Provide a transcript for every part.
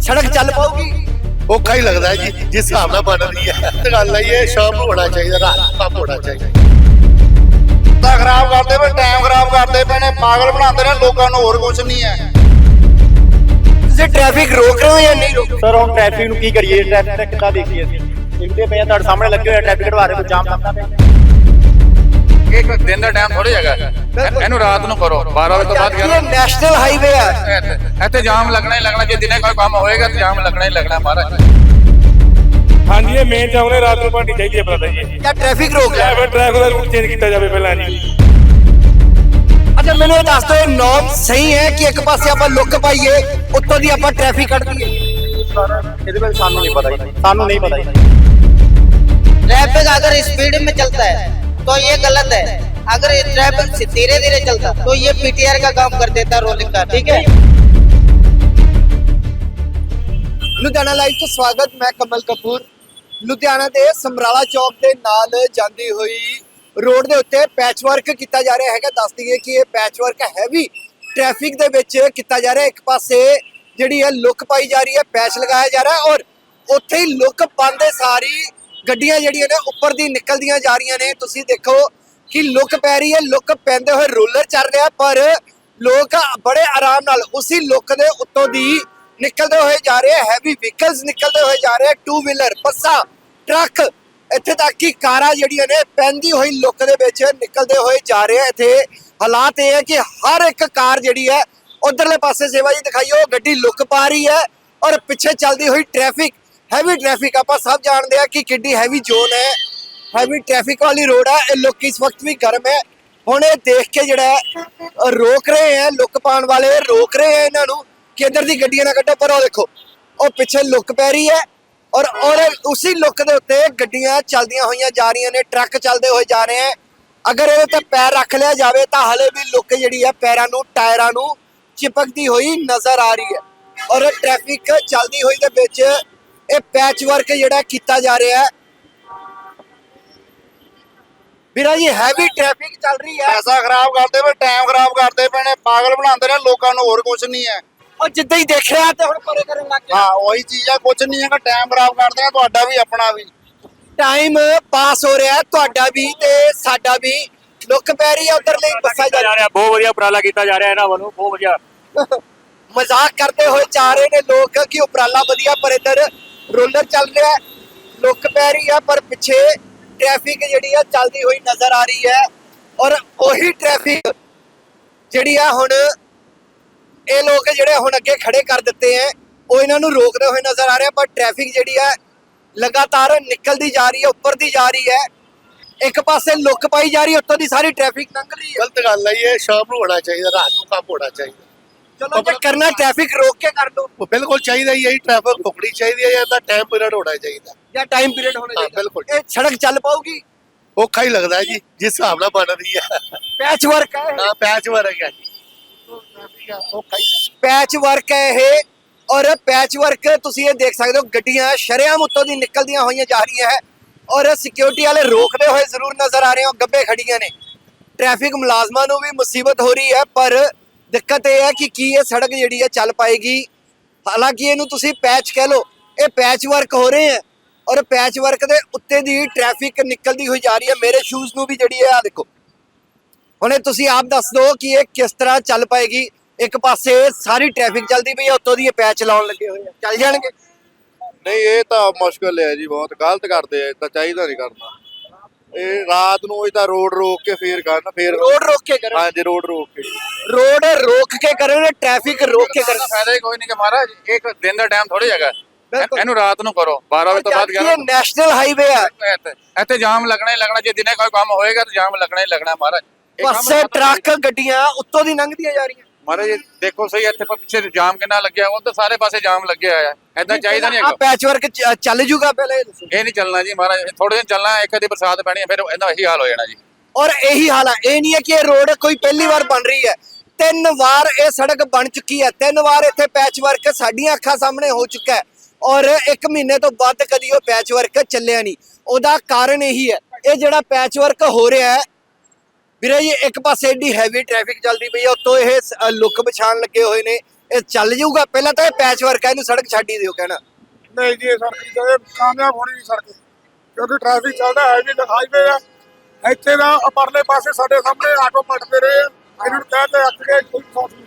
ਸੜਕ ਚੱਲ ਪਾਊਗੀ। ਔਖਾ ਹੀ ਲੱਗਦਾ ਜੀ ਜਿਸ ਹਿਸਾਬ ਨਾਲ ਬਣ ਰਹੀ ਹੈ। ਤੇ ਗੱਲ ਆਈ ਹੈ ਸ਼ਾਮ ਨੂੰ ਹੋਣਾ ਚਾਹੀਦਾ ਰਾਤ ਨੂੰ ਕੰਮ ਹੋਣਾ ਚਾਹੀਦਾ। ਤਾਂ ਖਰਾਬ ਕਰਦੇ ਪਏ ਟਾਈਮ ਖਰਾਬ ਕਰਦੇ ਪਏ ਨੇ ਪਾਗਲ ਬਣਾਉਂਦੇ ਨੇ ਲੋਕਾਂ ਨੂੰ ਹੋਰ ਕੁਝ ਨਹੀਂ ਹੈ। ਤੁਸੀਂ ਟ੍ਰੈਫਿਕ ਰੋਕ ਰਹੇ ਹੋ ਜਾਂ ਨਹੀਂ ਰੋਕ ਸਰ ਹੁਣ ਟ੍ਰੈਫਿਕ ਨੂੰ ਕੀ ਕਰੀਏ? ਟ੍ਰੈਫਿਕ ਕਿੱਦਾਂ ਦੇਖੀਏ ਅਸੀਂ। ਲਿਖਦੇ ਪਏ ਆ ਤੁਹਾਡੇ ਸਾਹਮਣੇ ਲੱਗੇ ਹੋਏ ਟ੍ਰੈਫਿਕ ਘਟਵਾ ਰਹੇ ਕੋਈ ਜਾਮ ਲੱਗਦਾ ਪਿਆ ਇੱਕ ਦਿਨ ਦਾ ਟਾਈਮ ਥੋੜੀ ਹੈਗਾ ਇਹ- ਇਹਨੂੰ ਰਾਤ ਨੂੰ ਕਰੋ 12 ਵਜੇ ਤੋਂ ਬਾਅਦ ਇਹ ਗਿਆਰਾਂ ਨੈਸ਼ਨਲ ਹਾਈਵੇ ਆ ਇੱਥੇ- ਇੱਥੇ ਜਾਮ ਲੱਗਣਾ ਹੀ ਲੱਗਣਾ ਜੇ ਦਿਨੇ ਕੋਈ ਕੰਮ ਹੋਏਗਾ ਤਾਂ ਜਾਮ ਲੱਗਣਾ ਹੀ ਲੱਗਣਾ ਮਹਾਰਾਜ ਹਾਂਜੀ ਇਹ ਮੇਨ ਚੌਂਕ ਨੇ ਰਾਤ ਨੂੰ ਭਾਂਡੀ ਚਾਹੀਦੀ ਹੈ ਬਰਾਦਰ ਜੀ ਜਾਂ ਟ੍ਰੈਫਿਕ ਰੋਕ ਜਾਂ ਲਿਆ ਫਿਰ ਟ੍ਰੈਫਿਕ ਦਾ ਰੂਟ ਚੇਂਜ ਕੀਤਾ ਜਾਵੇ ਪਹਿਲਾਂ ਜੀ ਅੱਛਾ ਮੈਨੂੰ ਇਹ ਦੱਸ ਦਿਓ ਇਹ ਨੌਮ ਸਹੀ ਹੈ ਕਿ ਇੱਕ ਪਾਸੇ ਆਪਾਂ ਲੁੱਕ ਪਾਈਏ ਉੱਤੋਂ ਦੀ ਆਪਾਂ ਟ੍ਰੈਫਿਕ ਕੱਢ ਦਈਏ ਸਰ ਇਹਦੇ ਬਾਰੇ ਸਾਨੂੰ ਨਹੀਂ ਪਤਾ ਜੀ ਸਾਨੂੰ ਨਹੀਂ ਪਤਾ ਜੀ ट्रैफिक अगर स्पीड में चलता है तो ये गलत है अगर ये ट्रैफिक धीरे धीरे चलता तो ये पीटीआर का काम कर देता रोलिंग का ठीक है ਲੁਧਿਆਣਾ ਲਾਈਵ ਤੋਂ ਸਵਾਗਤ ਮੈਂ ਕਮਲ ਕਪੂਰ ਲੁਧਿਆਣਾ ਦੇ ਸਮਰਾਲਾ ਚੌਕ ਦੇ ਨਾਲ ਜਾਂਦੀ ਹੋਈ ਰੋਡ ਦੇ ਉੱਤੇ ਪੈਚਵਰਕ ਕੀਤਾ ਜਾ ਰਿਹਾ ਹੈਗਾ ਦੱਸ ਦਈਏ ਕਿ ਇਹ ਪੈਚਵਰਕ ਹੈਵੀ ਟ੍ਰੈਫਿਕ ਦੇ ਵਿੱਚ ਕੀਤਾ ਜਾ ਰਿਹਾ ਇੱਕ ਪਾਸੇ ਜਿਹੜੀ ਹੈ ਲੁੱਕ ਪਾਈ ਜਾ ਰਹੀ ਹੈ ਪੈਚ ਲਗਾਇਆ ਜਾ ਰਿਹਾ ਹੈ ਔਰ ਉੱਥੇ ਹੀ ਲੁੱਕ ਪਾਉਂਦੇ ਸਾਰੀ ਗੱਡੀਆਂ ਜਿਹੜੀਆਂ ਨੇ ਉੱਪਰ ਦੀ ਨਿਕਲਦੀਆਂ ਜਾ ਰਹੀਆਂ ਨੇ। ਤੁਸੀਂ ਦੇਖੋ ਕਿ ਲੁੱਕ ਪੈ ਰਹੀ ਹੈ, ਲੁੱਕ ਪੈਂਦੇ ਹੋਏ ਰੋਲਰ ਚੱਲ ਰਿਹਾ, ਪਰ ਲੋਕ ਬੜੇ ਆਰਾਮ ਨਾਲ ਉਸੇ ਲੁੱਕ ਦੇ ਉੱਤੋਂ ਦੀ ਨਿਕਲਦੇ ਹੋਏ ਜਾ ਰਹੇ ਹੈਵੀ ਵਹੀਕਲਸ ਨਿਕਲਦੇ ਹੋਏ ਜਾ ਰਹੇ ਟੂ ਵੀਲਰ ਬੱਸਾਂ, ਟਰੱਕ, ਇੱਥੇ ਤੱਕ ਕਿ ਕਾਰਾਂ ਜਿਹੜੀਆਂ ਨੇ ਪੈਂਦੀ ਹੋਈ ਲੁੱਕ ਦੇ ਵਿੱਚ ਨਿਕਲਦੇ ਹੋਏ ਜਾ ਰਹੇ ਇੱਥੇ ਹਾਲਾਤ ਇਹ ਹੈ ਕਿ ਹਰ ਇੱਕ ਕਾਰ ਜਿਹੜੀ ਹੈ, ਉਧਰਲੇ ਪਾਸੇ ਸੇਵਾ ਜੀ ਦਿਖਾਈਓ, ਗੱਡੀ ਲੁੱਕ ਪਾ ਰਹੀ ਹੈ ਔਰ ਪਿੱਛੇ ਚੱਲਦੀ ਹੋਈ ਟ੍ਰੈਫਿਕ ਹੈਵੀ ਟ੍ਰੈਫਿਕ ਆਪਾਂ ਸਭ ਜਾਣਦੇ ਆ ਕਿ ਕਿੱਡੀ ਹੈਵੀ ਜ਼ੋਨ ਹੈ। ਹੈਵੀ ਟ੍ਰੈਫਿਕ ਵਾਲੀ ਰੋਡ ਹੈ ਇਹ ਲੋਕ ਇਸ ਵਕਤ ਵੀ ਗਰਮ ਹੈ। ਹੁਣ ਇਹ ਦੇਖ ਕੇ ਜਿਹੜਾ ਹੈ, ਰੋਕ ਰਹੇ ਹੈ ਲੁੱਕ ਪਾਉਣ ਵਾਲੇ ਰੋਕ ਰਹੇ ਹੈ ਇਹਨਾਂ ਨੂੰ ਕਿ ਇੱਧਰ ਦੀ ਗੱਡੀਆਂ ਨਾ ਕੱਢੋ ਪਰ ਉਹ ਦੇਖੋ ਉਹ ਪਿੱਛੇ ਲੁੱਕ ਪੈ ਰਹੀ ਹੈ ਔਰ ਔਰ ਉਸੇ ਲੁੱਕ ਦੇ ਉੱਤੇ ਗੱਡੀਆਂ ਚੱਲਦੀਆਂ ਹੋਈਆਂ ਜਾ ਰਹੀਆਂ ਨੇ ਟਰੱਕ ਚੱਲਦੇ ਹੋਏ ਜਾ ਰਹੇ ਹੈ। ਅਗਰ ਇਹਦੇ ਤੇ ਪੈਰ ਰੱਖ ਲਿਆ ਜਾਵੇ ਤਾਂ ਹਲੇ ਵੀ ਲੁੱਕ ਜਿਹੜੀ ਹੈ ਪੈਰਾਂ ਨੂੰ ਟਾਇਰਾਂ ਨੂੰ ਚਿਪਕਦੀ ਹੋਈ ਨਜ਼ਰ ਆ ਰਹੀ ਹੈ। ਔਰ ਟ੍ਰੈਫਿਕ ਚੱਲਦੀ ਹੋਈ ਦੇ ਵਿੱਚ ਇਹ ਪੈਚ ਵਰਕ ਜਿਹੜਾ ਕੀਤਾ ਜਾ ਰਿਹਾ ਹੈ। ਵੀਰਾ ਜੀ ਹੈਵੀ ਟ੍ਰੈਫਿਕ ਚੱਲ ਰਹੀ ਹੈ। ਪੈਸਾ ਖਰਾਬ ਕਰਦੇ ਪਏ ਟਾਈਮ ਖਰਾਬ ਕਰਦੇ ਪਏ ਨੇ ਪਾਗਲ ਬਣਾਉਂਦੇ ਨੇ ਲੋਕਾਂ ਨੂੰ ਹੋਰ ਕੁਝ ਨਹੀਂ ਹੈ। ਉਹ ਜਿੱਦਾਂ ਹੀ ਦੇਖ ਰਿਹਾ ਤੇ ਹੁਣ ਪਰੇ ਕਰਨ ਲੱਗ ਗਿਆ। ਹਾਂ ਉਹੀ ਚੀਜ਼ ਆ ਕੁਝ ਨਹੀਂ ਹੈਗਾ ਟਾਈਮ ਖਰਾਬ ਕਰਦੇ ਨੇ ਤੁਹਾਡਾ ਵੀ ਆਪਣਾ ਵੀ। ਟਾਈਮ ਪਾਸ ਹੋ ਰਿਹਾ ਤੁਹਾਡਾ ਵੀ ਤੇ ਸਾਡਾ ਵੀ। ਲੁੱਕ ਪੈ ਰਹੀ ਹੈ ਉਧਰ ਲਈ ਬੱਸਾਂ ਜਾ ਜਾ ਰਿਹਾ ਬਹੁਤ ਵਧੀਆ ਉਪਰਾਲਾ ਕੀਤਾ ਜਾ ਰਿਹਾ ਇਹਨਾਂ ਵੱਲੋਂ ਬਹੁਤ ਵਧੀਆ। ਮਜ਼ਾਕ ਕਰਦੇ ਹੋਏ ਜਾ ਰਹੇ ਨੇ ਲੋਕ ਕਿ ਉਪਰਾਲਾ ਵਧੀਆ ਪਰ ਇੱਧਰ ਰੋਲਰ ਚੱਲ ਰਿਹਾ ਲੁੱਕ ਪੈ ਰਹੀ ਹੈ ਪਰ ਪਿੱਛੇ ਟ੍ਰੈਫਿਕ ਜਿਹੜੀ ਆ ਚੱਲਦੀ ਹੋਈ ਨਜ਼ਰ ਆ ਰਹੀ ਹੈ। ਔਰ ਉਹੀ ਟ੍ਰੈਫਿਕ ਜਿਹੜੀ ਆ ਹੁਣ ਇਹ ਲੋਕ ਜਿਹੜੇ ਹੁਣ ਅੱਗੇ ਖੜੇ ਕਰ ਦਿੱਤੇ ਹੈ, ਉਹ ਇਹਨਾਂ ਨੂੰ ਰੋਕਦੇ ਹੋਏ ਨਜ਼ਰ ਆ ਰਿਹਾ ਪਰ ਟ੍ਰੈਫਿਕ ਜਿਹੜੀ ਆ ਲਗਾਤਾਰ ਨਿਕਲਦੀ ਜਾ ਰਹੀ ਹੈ ਉੱਪਰ ਦੀ ਜਾ ਰਹੀ ਹੈ। ਇੱਕ ਪਾਸੇ ਲੁੱਕ ਪਾਈ ਜਾ ਰਹੀ ਹੈ, ਉੱਤੋਂ ਦੀ ਸਾਰੀ ਟ੍ਰੈਫਿਕ ਲੰਘ ਰਹੀ ਹੈ। ਗਲਤ ਗੱਲ ਆਈ ਹੈ ਸ਼ਾਮ ਨੂੰ ਹੋਣਾ ਚਾਹੀਦਾ, ਰਾਤ ਨੂੰ ਕੰਮ ਹੋਣਾ ਚਾਹੀਦਾ। ਚਲੋ ਜੇ ਕਰਨਾ ਟ੍ਰੈਫਿਕ ਰੋਕ ਕੇ ਕਰ ਦੋ ਉਹ ਬਿਲਕੁਲ ਚਾਹੀਦਾ ਹੀ ਹੈ ਟ੍ਰੈਫਿਕ ਰੁਕਣੀ ਚਾਹੀਦੀ ਹੈ ਜਾਂ ਤਾਂ ਟਾਈਮ ਪੀਰੀਅਡ ਹੋਣਾ ਚਾਹੀਦਾ। ਜਾਂ ਟਾਈਮ ਪੀਰੀਅਡ ਹੋਣਾ ਹਾਂ, ਚਾਹੀਦਾ। ਬਿਲਕੁਲ। ਇਹ ਸੜਕ ਚੱਲ ਪਾਊਗੀ। ਔਖਾ ਹੀ ਲੱਗਦਾ ਜੀ ਜਿਸ ਹਿਸਾਬ ਨਾਲ ਬਣ ਰਹੀ ਹੈ। ਪੈਚ ਵਰਕ ਹੈ ਹਾਂ ਪੈਚ ਵਰਕ ਹੈ ਜੀ। ਔਖਾ ਹੀ ਪੈਚ ਵਰਕ ਹੈ ਇਹ। ਔਰ ਪੈਚ ਵਰਕ ਤੁਸੀਂ ਇਹ ਦੇਖ ਸਕਦੇ ਹੋ ਗੱਡੀਆਂ ਸ਼ਰੇਆਮ ਉੱਤੋਂ ਦੀ ਨਿਕਲਦੀਆਂ ਹੋਈਆਂ ਜਾ ਰਹੀਆਂ ਹੈ। ਔਰ ਸਿਕਿਉਰਿਟੀ ਵਾਲੇ ਰੋਕਦੇ ਹੋਏ ਜ਼ਰੂਰ ਨਜ਼ਰ ਆ ਰਹੇ ਹੋ ਗੱਬੇ ਖੜੀਆਂ ਨੇ। ਟ੍ਰੈਫਿਕ ਮੁਲਾਜ਼ਮਾਂ ਨੂੰ ਵੀ ਮੁਸੀਬਤ ਹੋ ਰਹੀ ਹੈ ਪਰ ਦਿੱਕਤ ਇਹ ਹੈ ਕਿ ਕੀ ਇਹ ਸੜਕ ਜਿਹੜੀ ਹੈ ਚੱਲ ਪਾਏਗੀ। ਹਾਲਾਂਕਿ ਇਹਨੂੰ ਤੁਸੀਂ ਪੈਚ ਕਹਿ ਲਓ, ਇਹ ਪੈਚ ਵਰਕ ਹੋ ਰਹੇ ਹੈ ਔਰ ਪੈਚ ਵਰਕ ਦੇ ਉੱਤੇ ਦੀ ਟ੍ਰੈਫਿਕ ਨਿਕਲਦੀ ਹੋਈ ਜਾ ਰਹੀ ਹੈ। ਮੇਰੇ ਸ਼ੂਜ਼ ਨੂੰ ਵੀ ਜਿਹੜੀ ਹੈ ਆ ਦੇਖੋ। ਹੁਣ ਇਹ ਤੁਸੀਂ ਆਪ ਦੱਸ ਦਿਓ ਕਿ ਇਹ ਕਿਸ ਤਰ੍ਹਾਂ ਚੱਲ ਪਾਏਗੀ। ਇੱਕ ਪਾਸੇ ਸਾਰੀ ਟ੍ਰੈਫਿਕ ਚੱਲਦੀ ਪਈ ਹੈ, ਉੱਤੋਂ ਦੀ ਇਹ ਪੈਚ ਲਾਉਣ ਲੱਗੇ ਹੋਏ ਆ। ਚੱਲ ਜਾਣਗੇ। ਨਹੀਂ, ਇਹ ਤਾਂ ਮੁਸ਼ਕਲ ਹੈ ਜੀ, ਬਹੁਤ ਗਲਤ ਕਰਦੇ ਆ ਤਾਂ ਚਾਹੀਦਾ ਨਹੀਂ ਕਰਨਾ। ਇਹ ਰਾਤ ਨੂੰ ਇਹ ਤਾਂ ਰੋਡ ਰੋਕ ਕੇ ਫੇਰ ਕਰਨ ਫੇਰ ਰੋਡ ਰੋਕ ਕੇ ਕਰਨ? ਹਾਂਜੀ ਰੋਡ ਰੋਕ ਕੇ। ਰੋਡ ਰੋਕ ਕੇ ਕਰਨ ਟ੍ਰੈਫਿਕ ਰੋਕ ਕੇ ਕਰਨ? ਫਾਇਦਾ ਹੀ ਕੋਈ ਨਹੀਂ ਕਿ ਮਹਾਰਾਜ ਇੱਕ ਦਿਨ ਦਾ ਟਾਈਮ ਥੋੜੀ ਹੈਗਾ। ਇਹਨੂੰ ਰਾਤ ਨੂੰ ਕਰੋ 12 ਵਜੇ ਤੋਂ ਬਾਅਦ ਇਹ ਨੈਸ਼ਨਲ ਹਾਈਵੇ ਆ। ਇੱਥੇ ਜਾਮ ਲੱਗਣਾ ਹੀ ਲੱਗਣਾ ਜੇ ਦਿਨੇ ਕੋਈ ਕੰਮ ਹੋਏਗਾ ਤਾਂ ਜਾਮ ਲੱਗਣਾ ਹੀ ਲੱਗਣਾ ਮਹਾਰਾਜ। ਬੱਸੇ ਟਰੱਕ ਗੱਡੀਆਂ ਉੱਤੋਂ ਦੀ ਲੰਘਦੀਆਂ ਜਾ ਰਹੀਆਂ। ਮਹਾਰਾਜ ਦੇਖੋ ਸਹੀ ਇੱਥੇ ਪ- ਪਿੱਛੇ ਜਾਮ ਕਿੰਨਾ ਲੱਗਿਆ ਉਹ ਤਾਂ ਸਾਰੇ ਪਾਸੇ ਜਾਮ ਲੱਗਿਆ ਹੋਇਆ ਐਦਾਂ ਚਾਹੀਦਾ ਨਹੀਂ ਆ ਹੈਗਾ। ਪੈਚ ਵਰਕ ਚੱਲ ਜੂਗਾ ਪਹਿਲੇ ਇਹ ਦੱਸੋ। ਇਹ ਨਹੀਂ ਚੱਲਣਾ ਜੀ ਮਹਾਰਾਜ ਥੋੜੇ ਦਿਨ ਚੱਲਣਾ ਇੱਕ ਅੱਧੀ ਬਰਸਾਤ ਪੈਣੀ ਹੈ ਫਿਰ ਇਹਦਾ ਇਹੀ ਹਾਲ ਹੋ ਜਾਣਾ ਜੀ। ਔਰ ਇਹੀ ਹਾਲ ਹੈ ਇਹ ਨਹੀਂ ਹੈ ਕਿ ਇਹ ਰੋਡ ਕੋਈ ਪਹਿਲੀ ਵਾਰ ਬਣ ਰਹੀ ਹੈ। ਤਿੰਨ ਵਾਰ ਇਹ ਸੜਕ ਬਣ ਚੁੱਕੀ ਹੈ ਤਿੰਨ ਵਾਰ ਇੱਥੇ ਪੈਚ ਵਰਕ ਸਾਡੀਆਂ ਅੱਖਾਂ ਸਾਹਮਣੇ ਹੋ ਚੁੱਕਾ ਹੈ। ਔਰ ਇੱਕ ਮਹੀਨੇ ਤੋਂ ਵੱਧ ਕਦੀ ਉਹ ਪੈਚ ਵਰਕ ਚੱਲਿਆ ਨਹੀਂ। ਉਹਦਾ ਕਾਰਨ ਇਹੀ ਹੈ ਇਹ ਜਿਹੜਾ ਪੈਚ ਵਰਕ ਹੋ ਰਿਹਾ ਹੈ ਵੀਰੇ ਜੀ ਇੱਕ ਪਾਸੇ ਏਡੀ ਹੈਵੀ ਟ੍ਰੈਫਿਕ ਚੱਲਦੀ ਪਈ ਹੈ ਉੱਤੋਂ ਇਹ ਸ- ਲੁੱਕ ਵਿਛਾਣ ਲੱਗੇ ਹੋਏ ਨੇ। ਇਹ ਚੱਲ ਜਾਊਗਾ? ਪਹਿਲਾਂ ਤਾਂ ਇਹ ਪੈਚ ਵਰਕ ਹੈ ਇਹਨੂੰ ਸੜਕ ਛੱਡ ਹੀ ਦਿਓ ਕਹਿਣਾ। ਨਹੀਂ ਜੀ ਇਹ ਸੜਕ ਦੀ ਕਦੇ ਕਾਮਯਾਬ ਹੋਣੀ ਨਹੀਂ ਸੜਕ। ਕਿਉਂਕਿ ਟ੍ਰੈਫਿਕ ਚੱਲਦਾ ਹੈ ਵੀ ਹਾਈਵੇ ਆ। ਇੱਥੇ ਦਾ ਪਰਲੇ ਪਾਸੇ ਸਾਡੇ ਸਾਹਮਣੇ ਆਟੋ ਪਟਦੇ ਰਹੇ ਆ। ਇਹਨਾਂ ਨੂੰ ਕਹਿੰਦੇ ਅੱਕ ਗਏ ਕੋਈ ਸਾਥ ਨਹੀਂ।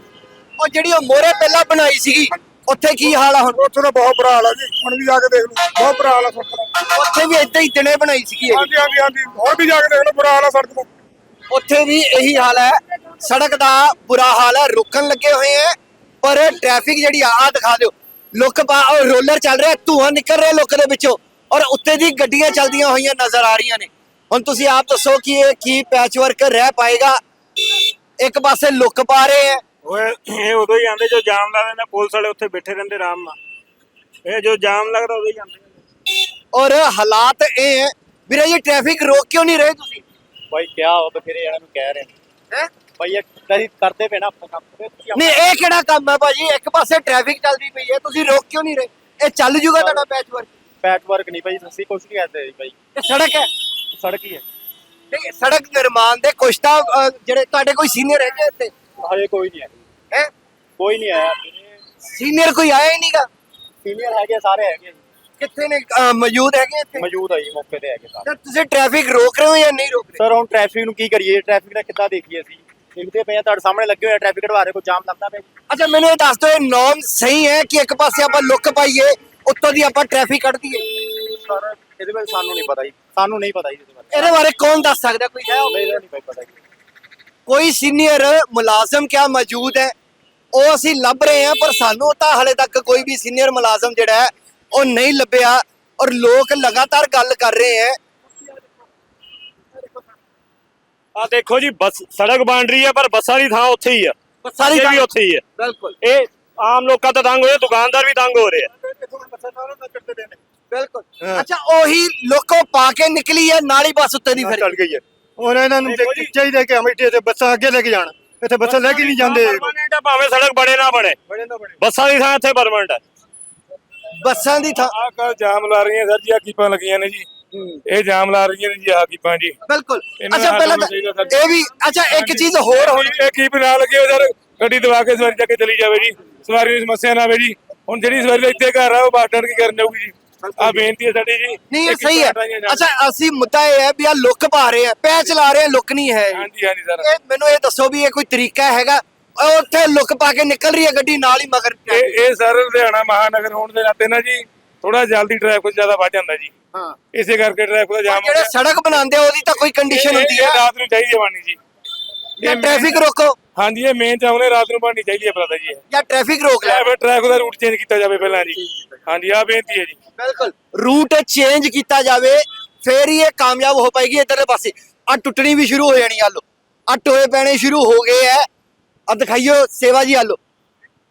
ਉਹ ਜਿਹੜੀ ਉਹ ਮੋਰੇ ਪਹਿਲਾਂ ਬਣਾਈ ਸੀਗੀ ਉੱਥੇ ਕੀ ਹਾਲ ਆ ਹੁਣ? ਉੱਥੇ ਦਾ ਬਹੁਤ ਬੁਰਾ ਹਾਲ ਆ ਜੀ ਹੁਣ ਵੀ ਜਾ ਕੇ ਦੇਖ ਲਓ ਬਹੁਤ ਬੁਰਾ ਹਾਲ ਆ ਸੜਕ ਦਾ। ਉੱਥੇ ਵੀ ਇਦਾਂ ਹੀ ਦਿਨੇ ਬਣਾਈ ਸੀਗੀ ਇਹ। ਹਾਂਜੀ ਹਾਂਜੀ ਹਾਂਜੀ ਹੁਣ ਵੀ ਜਾ ਕੇ ਦੇਖ ਲਓ ਬੁਰਾ ਹਾਲ ਆ ਸੜਕ ਦਾ। ਉੱਥੇ ਵੀ ਇਹੀ ਹਾਲ ਹੈ। ਸੜਕ ਦਾ ਬੁਰਾ ਹਾਲ ਹੈ। ਰੁਕਣ ਲੱਗੇ ਹੋਏ ਹੈ। ਪਰ ਟ੍ਰੈਫਿਕ ਜਿਹੜੀ ਆ ਦਿਖਾ ਦਿਓ। ਲੁੱਕ ਪਾ ਉਹ ਰੋਲਰ ਚੱਲ ਰਿਹਾ ਧੂਆਂ ਨਿਕਲ ਰਿਹਾ ਲੁੱਕ ਦੇ ਵਿੱਚੋਂ। ਔਰ ਉੱਤੇ ਦੀ ਗੱਡੀਆਂ ਚੱਲਦੀਆਂ ਹੋਈਆਂ ਨਜ਼ਰ ਆ ਰਹੀਆਂ ਨੇ। ਹੁਣ ਤੁਸੀਂ ਆਪ ਦੱਸੋ ਕਿ ਇਹ ਕੀ ਪੈਚ ਵਰਕ ਰਹਿ ਪਾਏਗਾ? ਇੱਕ ਪਾਸੇ ਲੁੱਕ ਪਾ ਰਹੇ ਹੈ। ਓਏ ਇਹ ਉਦੋਂ ਹੀ ਆਂਦੇ ਜੋ ਜਾਮ ਲਾ ਦਿੰਦੇ ਪੁਲਿਸ ਵਾਲੇ ਉੱਥੇ ਬੈਠੇ ਰਹਿੰਦੇ ਆਰਾਮ ਨਾਲ। ਇਹ ਜੋ ਜਾਮ ਲੱਗਦਾ ਉਦੋਂ ਹੀ ਆਂਦੇ ਔਰ ਹਾਲਾਤ ਇਹ ਹੈ। ਵੀਰੇ ਜੀ ਟ੍ਰੈਫਿਕ ਰੋਕ ਕਿਉਂ ਨਹੀਂ ਰਹੇ ਤੁਸੀਂ? ਭਾਈ ਕਿਆ ਹੋ ਬਥੇਰੇ ਇਹਨਾਂ ਨੂੰ ਕਹਿ ਰਹੇ ਹੈ? ਭਾਈ ਇਹ ਕਦੀ ਕਰਦੇ ਪਏ ਨਾ ਆਪਣਾ ਕੰਮ? ਨਹੀਂ ਇਹ ਕਿਹੜਾ ਕੰਮ ਹੈ ਭਾਜੀ? ਇੱਕ ਪਾਸੇ ਟ੍ਰੈਫਿਕ ਚੱਲਦੀ ਪਈ ਹੈ ਤੁਸੀਂ ਰੋਕ ਕਿਉਂ ਨਹੀਂ ਰਹੇ? ਇਹ ਚੱਲ ਜੂਗਾ ਤੁਹਾਡਾ ਪੈਚ ਵਰਕ ਪੈਟ ਵਰਕ ਨਹੀਂ ਭਾਈ ਅਸੀਂ ਕੁਝ ਨਹੀਂ ਕਰਦੇ ਭਾਈ ਇਹ ਸੜਕ ਹੈ? ਸੜਕ ਹੀ ਹੈ। ਨਹੀਂ ਸੜਕ ਨਿਰਮਾਣ ਦੇ ਕੁਛ ਤਾਂ ਜਿਹੜੇ ਤੁਹਾਡੇ ਕੋਈ ਸੀਨੀਅਰ ਹੈਗੇ ਇੱਥੇ? ਹਜੇ ਕੋਈ ਨਹੀਂ ਹੈ। ਹੈ? ਕੋਈ ਨਹੀਂ ਆਇਆ। ਸੀਨੀਅਰ ਕੋਈ ਆਇਆ ਹੀ ਨਹੀਂਗਾ ਸੀਨੀਅਰ ਹੈਗੇ ਸਾਰੇ ਹੈਗੇ। ਕਿੱਥੇ ਨੇ ਅਹ, ਮੌਜੂਦ ਹੈਗੇ ਇੱਥੇ? ਮੌਜੂਦ ਆ ਜੀ ਮੌਕੇ ਤੇ ਹੈਗੇ ਸਾਰੇ। ਤੁਸੀਂ ਟ੍ਰੈਫਿਕ ਰੋਕ ਰਹੇ ਹੋ ਜਾਂ ਨਹੀਂ ਰੋਕ ਰਹੇ? ਸਰ ਹੁਣ ਟ੍ਰੈਫਿਕ ਨੂੰ ਕੀ ਕਰੀਏ? ਟ੍ਰੈਫਿਕ ਦਾ ਕਿੱਦਾਂ ਦੇਖੀਏ ਅਸੀਂ? ਲਿਖਦੇ ਪਏ ਆ ਤੁਹਾਡੇ ਸਾਹਮਣੇ ਲੱਗੇ ਹੋਏ ਆ ਟ੍ਰੈਫਿਕ ਘਟਵਾ ਰਹੇ ਕੋਈ ਜਾਮ ਲੱਗਦਾ ਪਿਆ ਜੀ। ਅੱਛਾ ਮੈਨੂੰ ਇਹ ਦੱਸ ਦਿਓ ਇਹ ਨੋਰਮ ਸਹੀ ਹੈ ਕਿ ਇੱਕ ਪਾਸੇ ਆਪਾਂ ਲੁੱਕ ਪਾਈਏ ਉੱਤੋਂ ਦੀ ਆਪਾਂ ਟ੍ਰੈਫਿਕ ਕੱਢ ਦਈਏ? ਸਰ ਇਹਦੇ ਬਾਰੇ ਸਾਨੂੰ ਨਹੀਂ ਪਤਾ ਜੀ। ਸਾਨੂੰ ਨਹੀਂ ਪਤਾ ਜੀ ਇਹਦੇ ਬਾਰੇ। ਇਹਦੇ ਬਾਰੇ ਕੌਣ ਦੱਸ ਸਕਦਾ ਕੋਈ? ਹੈ ਮੈਨੂੰ ਨਹੀਂ ਪਤਾ ਜੀ। ਕੋਈ ਸੀਨੀਅਰ ਮੁਲਾਜ਼ਮ ਕਿਆ ਮੌਜੂਦ ਹੈ? ਉਹ ਅਸੀਂ ਲੱਭ ਰਹੇ ਹਾਂ ਪਰ ਸਾਨੂੰ ਤਾਂ ਹਲੇ ਤੱਕ ਕੋਈ ਵੀ ਸੀਨੀਅਰ ਮੁਲਾਜ਼ਮ ਜਿਹੜਾ ਹੈ ਉਹ ਨਹੀਂ ਲੱਭਿਆ ਔਰ ਲੋਕ ਲਗਾਤਾਰ ਗੱਲ ਕਰ ਰਹੇ ਹੈ। ਆ ਦੇਖੋ ਜੀ ਬੱਸ ਸੜਕ ਬਣ ਰਹੀ ਹੈ ਪਰ ਬੱਸਾਂ ਦੀ ਥਾਂ ਉੱਥੇ ਹੀ ਆ ਸਾਰੀ ਇਹ ਵੀ ਉੱਥੇ ਹੀ ਹੈ। ਬਿਲਕੁਲ। ਇਹ ਆਮ ਲੋਕਾਂ ਤਾਂ ਤੰਗ ਹੋਏ ਦੁਕਾਨਦਾਰ ਵੀ ਤੰਗ ਹੋ ਰਹੇ ਆ ਬਿਲਕੁਲ। ਅੱਛਾ ਉਹੀ ਲੋਕੋ ਪਾ ਕੇ ਨਿਕਲੀ ਹੈ ਨਾਲ ਹੀ ਬੱਸ ਉੱਤੇ ਦੀ ਫਿਰ। ਚੜ ਗਈ ਹੈ। ਹੁਣ ਇਹਨਾਂ ਨੂੰ। ਚਾਹੀਦਾ ਕਿ ਹਮੇਟੇ ਤੇ ਬੱਸਾਂ ਅੱਗੇ ਲੈ ਕੇ ਜਾਣ। ਇੱਥੇ ਬੱਸਾਂ ਲੈ ਕੇ ਨਹੀਂ ਜਾਂਦੇ। ਆ, ਭਾਵੇਂ ਸੜਕ ਬਣੇ ਨਾ ਬਣੇ। ਬੱਸਾਂ ਦੀ ਥਾਂ ਇੱਥੇ ਪਰਮਨੈਂਟ ਹੈ ਬੱਸਾਂ ਦੀ ਥਾਂ ਆ ਕੱਲ ਜਾਮ ਲਾ ਰਹੀਆਂ ਸਰ ਜੀ ਆ ਕੀਪਾਂ ਲੱਗੀਆਂ ਨੇ ਜੀ। ਇਹ ਜਾਮ ਲਾ ਰਹੀਆਂ ਨੇ ਜੀ ਆ ਕੀਪਾਂ ਜੀ। ਬਿਲਕੁਲ। ਇਹਨਾਂ ਅੱਛਾ ਪਹਿਲਾਂ ਤਾਂ ਇਹ ਵੀ ਅੱਛਾ ਇੱਕ ਚੀਜ਼ ਹੋਰ ਹੋਣੀ ਇਹ ਕੀਪ ਨਾ ਲੱਗੇ ਹੋ ਯਾਰ ਗੱਡੀ ਦਵਾ ਕੇ ਸਵਾਰੀ ਜਾ ਕੇ ਚਲੀ ਜਾਵੇ ਜੀ। ਸਵਾਰੀ ਦੀ ਸਮੱਸਿਆ ਨਾ ਆਵੇ ਜੀ। ਹੁਣ ਜਿਹੜੀ ਸਵਾਰੀ ਦਾ ਇੱਥੇ ਘਰ ਆ ਉਹ ਬਾਟਰ ਕੀ ਕਰਨ ਜਾਊਗੀ ਜੀ। ਆ ਬੇਨਤੀ ਹੈ ਸਾਡੀ ਜੀ। ਨਹੀਂ ਇਹ ਸਹੀ ਹੈ। ਅੱਛਾ ਅਸੀਂ ਮੁੱਦਾ ਇਹ ਹੈ ਵੀ ਆ ਲੁੱਕ ਪਾ ਰਹੇ ਆ ਪੈਚ ਲਾ ਰਹੇ ਆ ਲੁੱਕ ਨਹੀਂ ਹੈ ਹਾਂਜੀ ਹਾਂਜੀ ਸਰ। ਇਹ ਮੈਨੂੰ ਇਹ ਦੱਸੋ ਵੀ ਇਹ ਕੋਈ ਤਰੀਕਾ ਹੈਗਾ ਉੱਥੇ ਲੁੱਕ ਪਾ ਕੇ ਨਿਕਲ ਰਹੀ ਹੈ ਗੱਡੀ ਨਾਲ ਹੀ ਮਗਰ ਇਹ ਇਹ ਸਰ ਲੁਧਿਆਣਾ ਮਹਾਨਗਰ ਹੋਣ ਦੇ ਨਾਤੇ ਨਾ ਜੀ ਥੋੜਾ ਜਲਦੀ ਟ੍ਰੈਫਿਕ ਜ਼ਿਆਦਾ ਵੱਧ ਜਾਂਦਾ ਜੀ। ਹਾਂ। ਇਸੇ ਕਰਕੇ ਟ੍ਰੈਫਿਕ ਦਾ ਜਾਮ ਹੋ ਜਿਹੜੇ। ਸੜਕ ਬਣਾਉਂਦੇ ਆ ਉਹਦੀ ਤਾਂ ਕੋਈ ਕੰਡੀਸ਼ਨ ਇਹ- ਹੁੰਦੀ ਇਹ ਹੈ ਰਾਤ ਨੂੰ ਚਾਹੀਦੀ ਹੈ ਬਣਨੀ ਜੀ। ਜਾਂ ਟ੍ਰੈਫਿਕ ਰੋਕੋ। ਹਾਂਜੀ ਇਹ ਮੇਨ ਚਾਹੁੰਦੇ ਰਾਤ ਨੂੰ ਬਣਨੀ ਚਾਹੀਦੀ ਹੈ ਪਤਾ ਜੀ ਇਹ। ਜਾਂ ਟ੍ਰੈਫਿਕ ਰੋਕ ਲੈ। ਟ੍ਰੈਫਿਕ ਟ੍ਰੈਫਿਕ ਦਾ ਰੂਟ ਚੇਂਜ ਕੀਤਾ ਜਾਵੇ ਪਹਿਲਾਂ ਜੀ। ਹਾਂਜੀ ਆ ਬੇਨਤੀ ਹੈ ਜੀ। ਬਿਲਕੁਲ। ਰੂਟ ਚੇਂਜ ਕੀਤਾ ਜਾਵੇ ਫੇਰ ਹੀ ਇਹ ਕਾਮਯਾਬ ਹੋ ਪਾਏਗੀ ਇਧਰਲੇ ਪਾਸੇ। ਆ ਟੁੱਟਣੀ ਵੀ ਸ਼ੁਰੂ ਹੋ ਜਾਣੀ ਆ ਲੋ ਆ ਟੋਏ ਪੈਣੇ ਸ਼ੁਰੂ ਹੋ ਗਏ ਐ। ਆ ਦਿਖਾਈਓ, ਸੇਵਾ ਜੀ ਆਲੋ ਲੋ।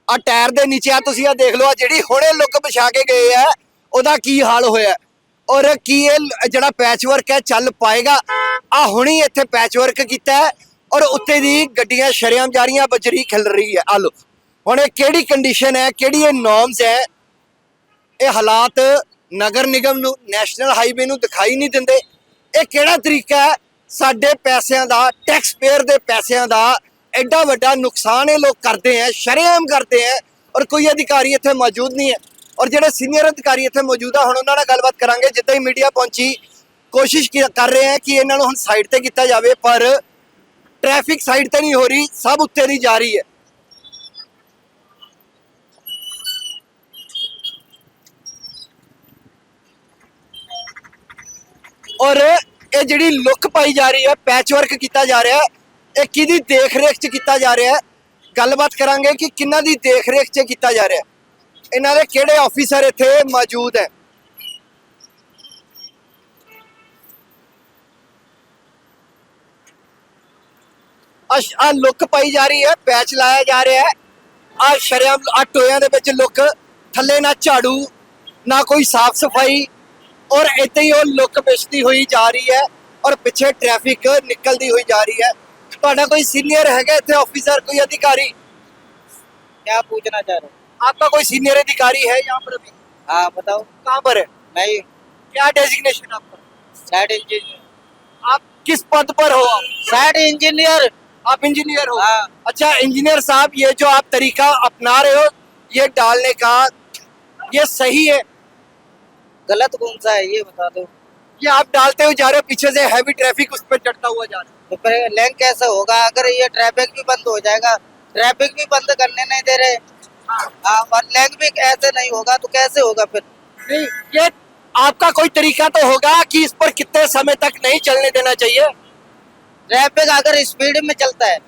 ਆ ਟਾਇਰ ਦੇ ਨੀਚੇ ਆ ਤੁਸੀਂ ਆ ਦੇਖ ਲਓ ਆ ਜਿਹੜੀ ਹੁਣੇ ਲੁੱਕ ਵਿਛਾ ਕੇ ਗਏ ਆ, ਉਹਦਾ ਕੀ ਹਾਲ ਹੋਇਆ? ਔਰ ਕੀ ਇਹ ਜਿਹੜਾ ਪੈਚ ਵਰਕ ਹੈ, ਚੱਲ ਪਾਏਗਾ? ਆ ਹੁਣੀ ਇੱਥੇ ਪੈਚ ਵਰਕ ਕੀਤਾ ਔਰ ਉੱਤੇ ਦੀ ਗੱਡੀਆਂ ਸ਼ਰੇਆਮ ਜਾ ਰਹੀਆਂ, ਬਜਰੀ ਖਿਲ ਰਹੀ ਹੈ। ਆ ਲੋ। ਹੁਣ ਇਹ ਕਿਹੜੀ ਕੰਡੀਸ਼ਨ ਹੈ, ਕਿਹੜੀ ਇਹ ਨੋਰਮਸ ਹੈ? ਇਹ ਹਾਲਾਤ ਨਗਰ ਨਿਗਮ ਨੂੰ ਨੈਸ਼ਨਲ ਹਾਈਵੇ ਨੂੰ ਦਿਖਾਈ ਨਹੀਂ ਦਿੰਦੇ। ਇਹ ਕਿਹੜਾ ਤਰੀਕਾ ਹੈ? ਸਾਡੇ ਪੈਸਿਆਂ ਦਾ ਟੈਕਸ ਪੇਅਰ ਦੇ ਪੈਸਿਆਂ ਦਾ ਐਡਾ ਵੱਡਾ ਨੁਕਸਾਨ ਇਹ ਲੋਕ ਕਰਦੇ ਹੈ ਸ਼ਰੇਆਮ ਕਰਦੇ ਹੈ ਔਰ ਕੋਈ ਅਧਿਕਾਰੀ ਇੱਥੇ ਮੌਜੂਦ ਨਹੀਂ ਹੈ। ਔਰ ਜਿਹੜੇ ਸੀਨੀਅਰ ਅਧਿਕਾਰੀ ਇੱਥੇ ਮੌਜੂਦ ਆ, ਹੁਣ ਉਹਨਾਂ ਨਾਲ ਗੱਲਬਾਤ ਕਰਾਂਗੇ। ਜਿੱਦਾਂ ਹੀ ਮੀਡੀਆ ਪਹੁੰਚੀ, ਕੋਸ਼ਿਸ਼ ਕਰ ਰਹੇ ਹੈ ਕਿ ਇਹਨਾਂ ਨੂੰ ਹੁਣ ਸਾਈਡ ਤੇ ਕੀਤਾ ਜਾਵੇ, ਪਰ ਟ੍ਰੈਫਿਕ ਸਾਈਡ ਤੇ ਨਹੀਂ ਹੋ ਰਹੀ, ਸਭ ਉੱਤੇ ਦੀ ਜਾ ਰਹੀ ਹੈ। ਔਰ ਇਹ ਜਿਹੜੀ ਲੁੱਕ ਪਾਈ ਜਾ ਰਹੀ ਹੈ ਪੈਚ ਵਰਕ ਕੀਤਾ ਜਾ ਰਿਹਾ ਹੈ ਇਹ ਕਿਹਦੀ ਦੇਖ ਰੇਖ 'ਚ ਕੀਤਾ ਜਾ ਰਿਹਾ ਹੈ? ਗੱਲਬਾਤ ਕਰਾਂਗੇ ਕਿ ਕਿੰਨਾਂ ਦੀ ਦੇਖ ਰੇਖ 'ਚ ਕੀਤਾ ਜਾ ਰਿਹਾ ਹੈ। ਇਹਨਾਂ ਦੇ ਕਿਹੜੇ ਆਫੀਸਰ ਇੱਥੇ ਮੌਜੂਦ ਹੈ? ਆ ਲੁੱਕ ਪਾਈ ਜਾ ਰਹੀ ਹੈ ਪੈਚ ਲਾਇਆ ਜਾ ਰਿਹਾ ਹੈ। ਆ ਸ਼ਰਿਆਮ ਆ ਟੋਇਆਂ ਦੇ ਵਿੱਚ ਲੁੱਕ ਥੱਲੇ ਨਾ ਝਾੜੂ, ਨਾ ਕੋਈ ਸਾਫ਼ ਸਫ਼ਾਈ ਔਰ ਇੱਥੇ ਹੀ ਉਹ ਲੁੱਕ ਪਿਛਦੀ ਹੋਈ ਜਾ ਰਹੀ ਹੈ ਔਰ ਪਿੱਛੇ ਟ੍ਰੈਫਿਕ ਨਿਕਲਦੀ ਹੋਈ ਜਾ ਰਹੀ ਹੈ। ਤੁਹਾਡਾ ਕੋਈ ਸੀਨੀਅਰ ਹੈਗਾ ਇੱਥੇ ਆਫੀਸਰ ਕੋਈ अधिकारी क्या पूछना चाह रहे हो आपका कोई सीनियर अधिकारी है यहाँ पर अभी हाँ बताओ कहाँ पर है नहीं क्या डेजिग्नेशन आपका साइड इंजीनियर आप किस पद पर हो आप साइड इंजीनियर आप इंजीनियर हो हाँ। अच्छा इंजीनियर साहब ये जो आप तरीका अपना रहे हो ये डालने का ये सही है गलत कौन सा है ये बता दो ये आप डालते हुए जा रहे हो पीछे से हैवी ट्रैफिक उस पर चढ़ता हुआ जा रहा है तो लैंग कैसे होगा अगर ये ट्रैफ़िक भी बंद हो जाएगा ट्रैफ़िक भी बंद करने नहीं दे रहे हाँ। और लैंग भी ऐसे नहीं होगा तो कैसे होगा फिर? नहीं ये आपका कोई तरीका तो होगा कि इस पर कितने समय तक नहीं चलने देना चाहिए? ट्रैफ़िक अगर स्पीड में चलता है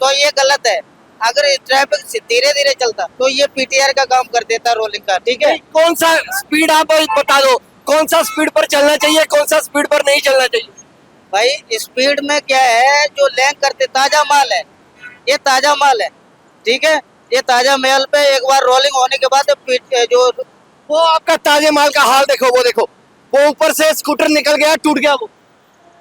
तो ये गलत है। अगर ट्रैफ़िक धीरे धीरे चलता तो ये पीटीआर का काम कर देता रोलिंग का ठीक है? कौन सा स्पीड आप बता दो कौन सा स्पीड पर चलना चाहिए कौन सा स्पीड पर नहीं चलना चाहिए? भाई स्पीड में क्या है जो लैंग करते ताज़ा माल है। ये ताज़ा माल है ठीक है? ये ताज़ा माल पे एक बार रोलिंग होने के बाद जो वो आपका ताजे माल का हाल देखो वो देखो। वो ऊपर से स्कूटर निकल गया टूट गया वो।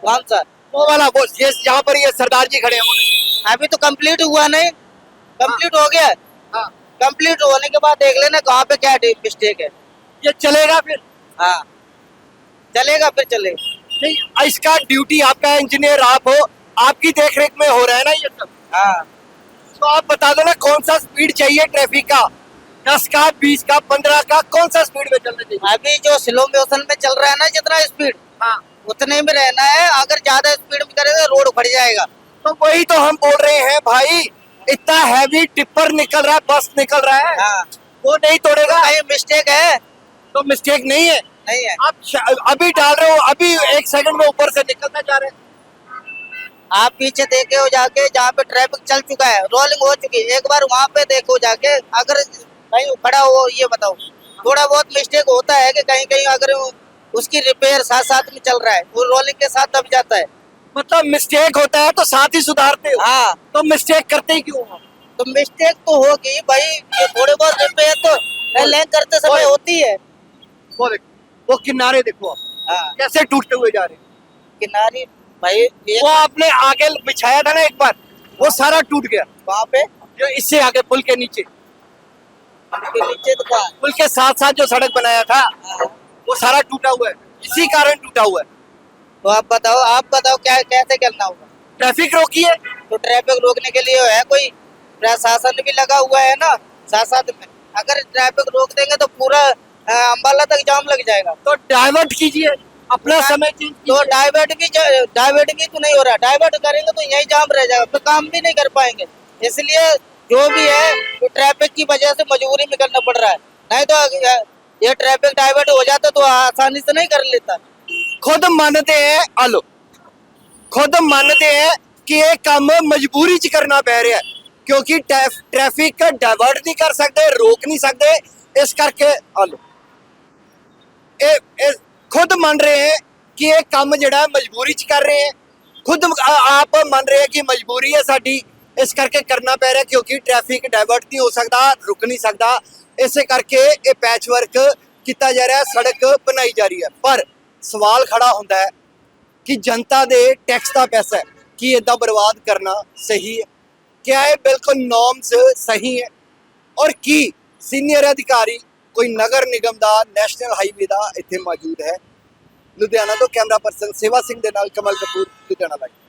कौन सा? वो वाला वो ये यहाँ पर ये सरदार जी खड़े हैं अभी तो कंप्लीट हुआ नहीं। कंप्लीट हो गया? हाँ। कंप्लीट होने के बाद देख लेना कहाँ पे क्या मिस्टेक है। ये चलेगा फिर। हाँ। चलेगा फिर चलेगा। नहीं इसका ड्यूटी आपका इंजीनियर आप हो आपकी देख रेख में हो रहा है ना ये सब? हाँ। तो आप बता दो ना कौन सा स्पीड चाहिए ट्रैफ़िक का? दस का बीस का पंद्रह का कौन सा स्पीड में चलना चाहिए? अभी जो स्लो मोशन में चल रहा है ना जितना स्पीड हाँ। उतने में रहना है अगर ज़्यादा स्पीड में करेगा रोड फट जाएगा। तो वही तो हम बोल रहे हैं भाई इतना हैवी टिप्पर निकल रहा है बस निकल रहा है। हाँ। वो नहीं तोड़ेगा। कहीं मिस्टेक है। तो मिस्टेक नहीं है। नहीं है। आप अभी डाल रहे हो अभी एक सेकंड में ऊपर से निकलना चाह रहे आप पीछे देखे हो जाके जहाँ पे ट्रैफ़िक चल चुका है रोलिंग हो चुकी है। एक बार वहाँ पे देखो जाके अगर कहीं खड़ा हो ये बताओ। थोड़ा बहुत मिस्टेक होता है कि कहीं कहीं अगर उसकी रिपेयर साथ साथ में चल रहा है वो रोलिंग के साथ दब जाता है। मतलब मिस्टेक होता है तो साथ ही सुधारते हो। हाँ। तो मिस्टेक करते ही क्यों तो मिस्टेक तो होगी भाई ये थोड़े बहुत रिपेयर तो लैंग करते समय होती है। वो किनारे देखो आप। हाँ। कैसे टूटते हुए जा रहे हैं? किनारे भाई वो आपने आगे बिछाया था ना एक बार? वो सारा टूट गया। वहाँ पे? जो इससे आगे पुल के नीचे। उसके नीचे तो कहाँ पुल के साथ साथ जो सड़क बनाया था हाँ। वो सारा टूटा हुआ है। इसी कारण टूटा हुआ है। तो आप बताओ आप बताओ क्या कैसे करना होगा? ट्रैफ़िक रोकी है तो ट्रैफ़िक रोकने के लिए है कोई? प्रशासन भी लगा हुआ है ना साथ साथ में। अगर ट्रैफ़िक रोक देंगे तो पूरा अम्बाला तक जाम लग जाएगा। तो डाइवर्ट कीजिए अपना तो समय तो डाइवर्ट की डाइवर्ट की तो नहीं हो रहा। डाइवर्ट करेंगे तो यही जाम रह जाएगा। तो काम भी नहीं कर पाएँगे। इसलिए जो भी है तो ट्रैफ़िक की वजह से मजबूरी में करना पड़ रहा है। नहीं तो ये ट्रैफ़िक डाइवर्ट हो जाता तो आसानी से नहीं कर लेता। खुद मानते हैं आलो। खुद मानते हैं कि ये काम मजबूरी च करना पै रहा है क्योंकि ट्रैफ़िक डाइवर्ट नहीं कर सकते रोक नहीं सकते इस करके आलो। ਇਹ ਇਹ ਖੁਦ ਮੰਨ ਰਹੇ ਹੈ ਕਿ ਇਹ ਕੰਮ ਜਿਹੜਾ ਮਜਬੂਰੀ ਚ ਕਰ ਰਹੇ ਹੈ। ਖੁਦ ਆਪ ਮੰਨ ਰਹੇ ਹੈ ਕਿ ਮਜਬੂਰੀ ਹੈ ਸਾਡੀ। ਇਸ ਕਰਕੇ ਕਰਨਾ ਪੈ ਰਿਹਾ ਕਿਉਂਕਿ ਟ੍ਰੈਫਿਕ ਡਾਇਵਰਟ ਨਹੀਂ ਹੋ ਸਕਦਾ, ਰੁਕ ਨਹੀਂ ਸਕਦਾ। ਇਸੇ ਕਰਕੇ ਇਹ ਪੈਚ ਵਰਕ ਕੀਤਾ ਜਾ ਰਿਹਾ, ਸੜਕ ਬਣਾਈ ਜਾ ਰਹੀ ਹੈ। ਪਰ ਸਵਾਲ ਖੜਾ ਹੁੰਦਾ ਹੈ ਕਿ ਜਨਤਾ ਦੇ ਟੈਕਸ ਦਾ ਪੈਸਾ ਹੈ, ਕੀ ਇਦਾਂ ਬਰਬਾਦ ਕਰਨਾ ਸਹੀ ਹੈ? ਕਿਆ ਇਹ ਬਿਲਕੁਲ ਨੋਰਮਸ ਸਹੀ ਹੈ? ਔਰ ਕੀ ਸੀਨੀਅਰ ਅਧਿਕਾਰੀ ਕੋਈ ਨਗਰ ਨਿਗਮ ਦਾ, ਨੈਸ਼ਨਲ ਹਾਈਵੇ ਦਾ ਇੱਥੇ ਮੌਜੂਦ ਹੈ। ਲੁਧਿਆਣਾ ਤੋਂ ਕੈਮਰਾ ਪਰਸਨ ਸੇਵਾ ਸਿੰਘ ਦੇ ਨਾਲ ਕਮਲ ਕਪੂਰ, ਲੁਧਿਆਣਾ ਲਾਈਵ